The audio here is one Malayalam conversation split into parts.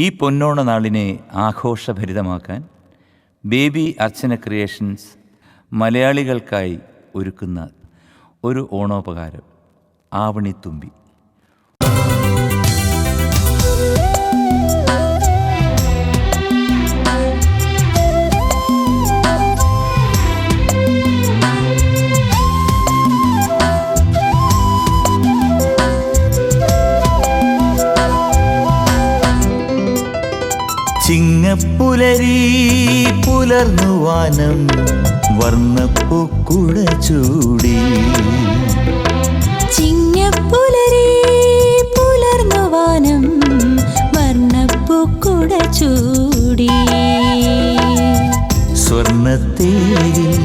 ഈ പൊന്നോണ നാളിനെ ആഘോഷഭരിതമാക്കാൻ ബേബി അർച്ചന ക്രിയേഷൻസ് മലയാളികൾക്കായി ഒരുക്കുന്ന ഒരു ഓണോപകാരം ആവണിത്തുമ്പി. ചിങ്ങപ്പുലരി പുലർന്നു വാനം വർണപ്പൂക്കുട ചൂടി. ചിങ്ങപ്പുലരി പുലർന്നു വാനം വർണപ്പൂക്കുട ചൂടി. സ്വർണത്തേരിൽ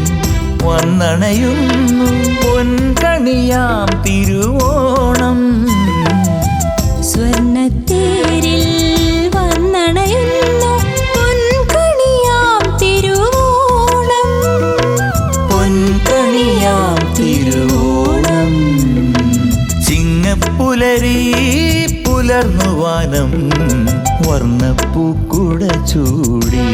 വന്നണയുന്നു പൊൻകണിയാം തിരുവോണം. സ്വർണത്തേരിൽ പുലർന്നു വാനം വർണപ്പൂക്കുട ചൂടി.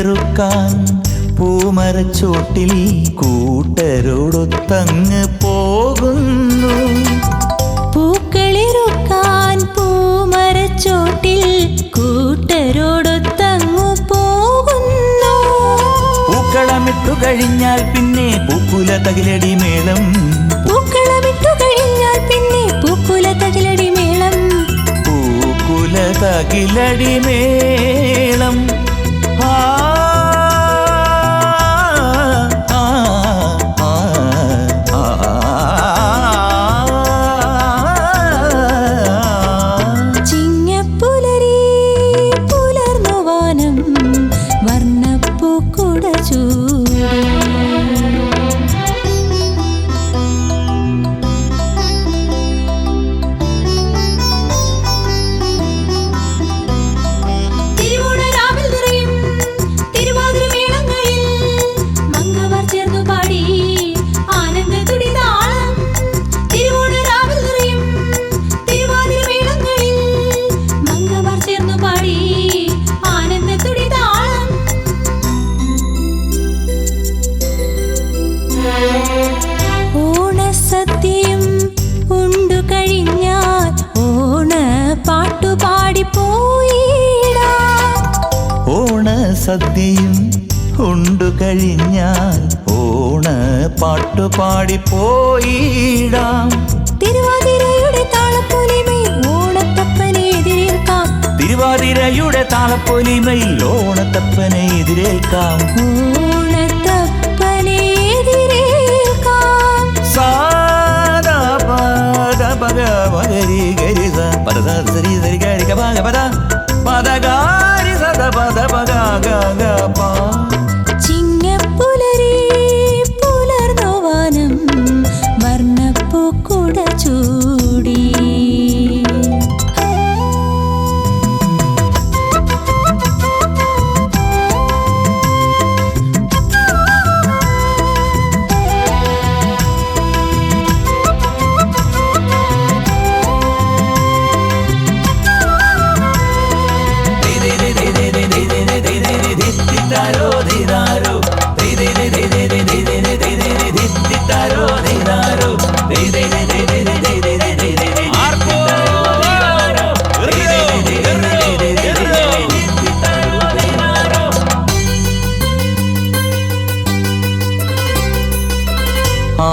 പൂക്കളിറുക്കാൻ പൂമരച്ചോട്ടിൽ കൂട്ടരോടൊത്തങ്ങ് പോകുന്നു. പൂക്കളിറുക്കാൻ പൂമരച്ചോട്ടിൽ കൂട്ടരോടൊത്തങ്ങ് പോകുന്നു. പൂക്കളമിട്ടു കഴിഞ്ഞാൽ പിന്നെ പൂക്കുല തകിലടി മേളം. പൂക്കളമിട്ടു കഴിഞ്ഞാൽ പിന്നെ പൂക്കുല തകിലടി മേളം. പൂക്കുല തകിലടി മേളം. ഓണസദ്യയും ഉണ്ടു കഴിഞ്ഞാൽ ഓണ പാട്ടുപാടി പോയിടാം. തിരുവാതിരയുടെ താളപ്പൊലിമയിൽ ഓണത്തപ്പനെ എതിരേൽക്കാം. തിരുവാതിരയുടെ താളപ്പൊലിമയിൽ ഓണത്തപ്പനെ എതിരേൽക്കാം. up.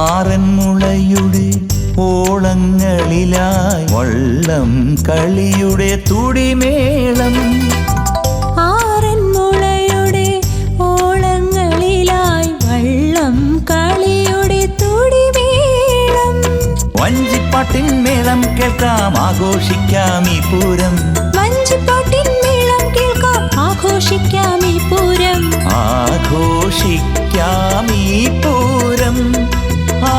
ആറന്മുളയുടെ ഓളങ്ങളിലായി വള്ളം കളിയുടെ തുടിമേളം പൂരം വഞ്ചിപ്പാട്ടിൻ മേളം കേൾക്കാം ആഘോഷിക്കാം ഈ പൂരം ആഘോഷിക്കാം ഈ പൂരം ആ,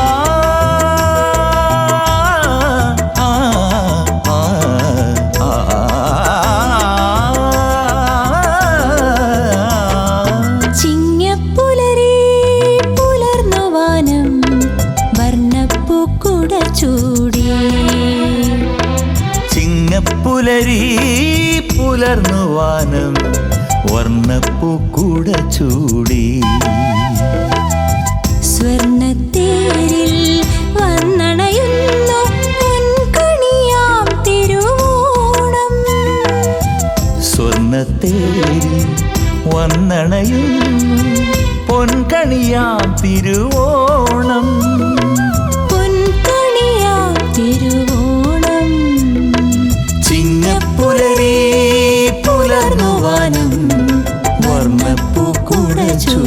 ചിങ്ങപ്പുലരി പുലർന്നു വാനം വർണപ്പൂക്കുട ചൂടി. സ്വർണത്തേരിൽ വന്നണയുന്നു പൊൻകണിയാം തിരുവോണം. സ്വർണത്തേരി വന്നണയുന്നു പൊൻകണിയാം തിരുവോണം. വളർന്നുവാനും വർമ്മപ്പൂ കൂടെ ചൂ